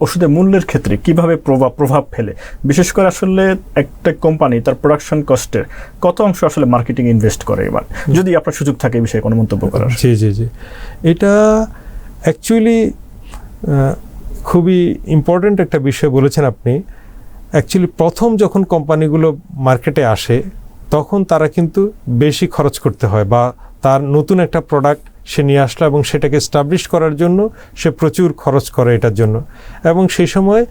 ওষুধের মূল্যের ক্ষেত্রে কীভাবে প্রভাব প্রভাব ফেলে? বিশেষ করে আসলে একটা কোম্পানি তার প্রোডাকশন কস্টের কত অংশ আসলে মার্কেটিং ইনভেস্ট করে এবার? যদি আপনার সুযোগ থাকে এই বিষয়ে কোনো মন্তব্য করার। জি জি জি। এটা অ্যাকচুয়ালি খুবই ইম্পর্ট্যান্ট একটা বিষয় বলেছেন আপনি। অ্যাকচুয়ালি প্রথম যখন কোম্পানিগুলো মার্কেটে আসে তখন তারা কিন্তু বেশি খরচ করতে হয় বা তার নতুন একটা প্রোডাক্ট সে নিয়ে আসলো এবং সেটাকে স্টাবলিশ করার জন্য সে প্রচুর খরচ করে এটার জন্য। এবং সেই সময়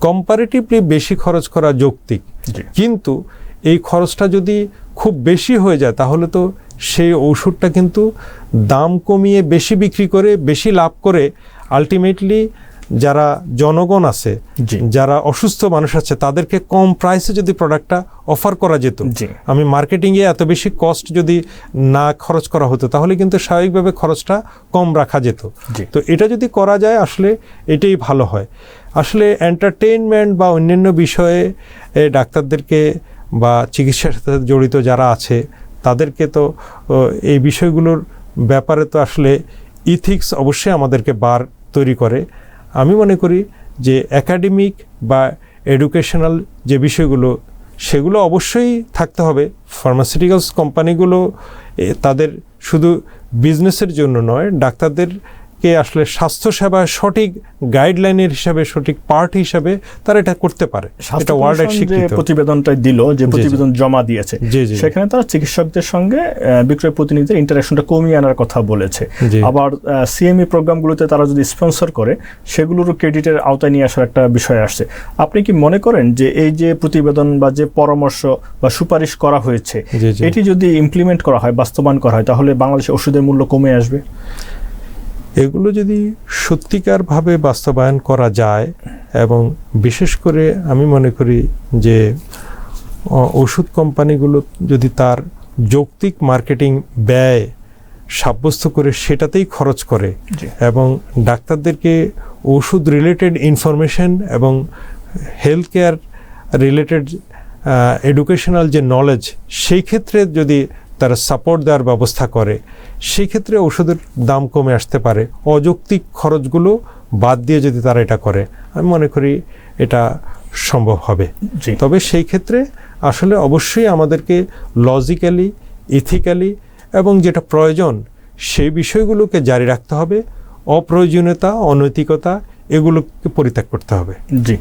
কম্পারেটিভলি বেশি খরচ করা যৌক্তিক। কিন্তু এই খরচটা যদি খুব বেশি হয়ে যায় তাহলে তো সেই ওষুধটা কিন্তু দাম কমিয়ে বেশি বিক্রি করে বেশি লাভ করে আলটিমেটলি যারা জনগণ আছে যারা অসুস্থ মানুষ আছে তাদেরকে কম প্রাইসে যদি প্রোডাক্টটা অফার করা যেত আমি মার্কেটিংয়ে এত বেশি কস্ট যদি না খরচ করা হতো তাহলে কিন্তু স্বাভাবিকভাবে খরচটা কম রাখা যেত। তো এটা যদি করা যায় আসলে এটাই ভালো হয়। আসলে এন্টারটেইনমেন্ট বা অন্যান্য বিষয়ে ডাক্তারদেরকে বা চিকিৎসার সাথে জড়িত যারা আছে তাদেরকে তো এই বিষয়গুলোর ব্যাপারে তো আসলে ইথিক্স অবশ্যই আমাদেরকে বার তৈরি করে। আমি মনে করি যে একাডেমিক বা এডুকেশনাল যে বিষয়গুলো, সেগুলো অবশ্যই থাকতে হবে। ফার্মাসিউটিক্যালস কোম্পানিগুলো তাদের শুধু বিজনেসের জন্য নয় ডাক্তারদেরকে আসলে স্বাস্থ্যসেবা সঠিক গাইডলাইনের হিসাবে সঠিক পার্ট হিসাবে তারা এটা করতে পারে। এটা ওয়ার্ল্ড প্রতিবেদনটা দিল যে প্রতিবেদন জমা দিয়েছে সেখানে তারা চিকিৎসকদের সঙ্গে বিক্রয় প্রতিনিধিদের ইন্টারাকশনটা কমিয়ে আনার কথা বলেছে। আবার সিএমই প্রোগ্রামগুলোতে তারা যদি স্পন্সর করে সেগুলোরও ক্রেডিটের আওতায় নিয়ে আসার একটা বিষয় আসছে। আপনি কি মনে করেন যে এই যে প্রতিবেদন বা যে পরামর্শ বা সুপারিশ করা হয়েছে এটি যদি ইমপ্লিমেন্ট করা হয় বাস্তবায়ন করা হয় তাহলে বাংলাদেশে ওষুধের মূল্য কমে আসবে? এগুলো যদি সত্যিকারভাবে বাস্তবায়ন করা যায় এবং বিশেষ করে আমি মনে করি যে ওষুধ কোম্পানিগুলো যদি তার যৌক্তিক মার্কেটিং ব্যয় সাব্যস্ত করে সেটাতেই খরচ করে এবং ডাক্তারদেরকে ওষুধ রিলেটেড ইনফরমেশন এবং হেলথ কেয়ার রিলেটেড এডুকেশনাল যে নলেজ সেই ক্ষেত্রে যদি তারা সাপোর্ট দেওয়ার ব্যবস্থা করে। সেই ক্ষেত্রে ওষুধের দাম কমে আসতে পারে। অযৌক্তিক খরচগুলো বাদ দিয়ে যদি তারা এটা করে আমি মনে করি এটা সম্ভব হবে। জি। তবে সেই ক্ষেত্রে আসলে অবশ্যই আমাদেরকে লজিক্যালি ইথিক্যালি এবং যেটা প্রয়োজন সেই বিষয়গুলোকে জারি রাখতে হবে। অপ্রয়োজনীয়তা অনৈতিকতা এগুলোকে পরিত্যাগ করতে হবে। জি।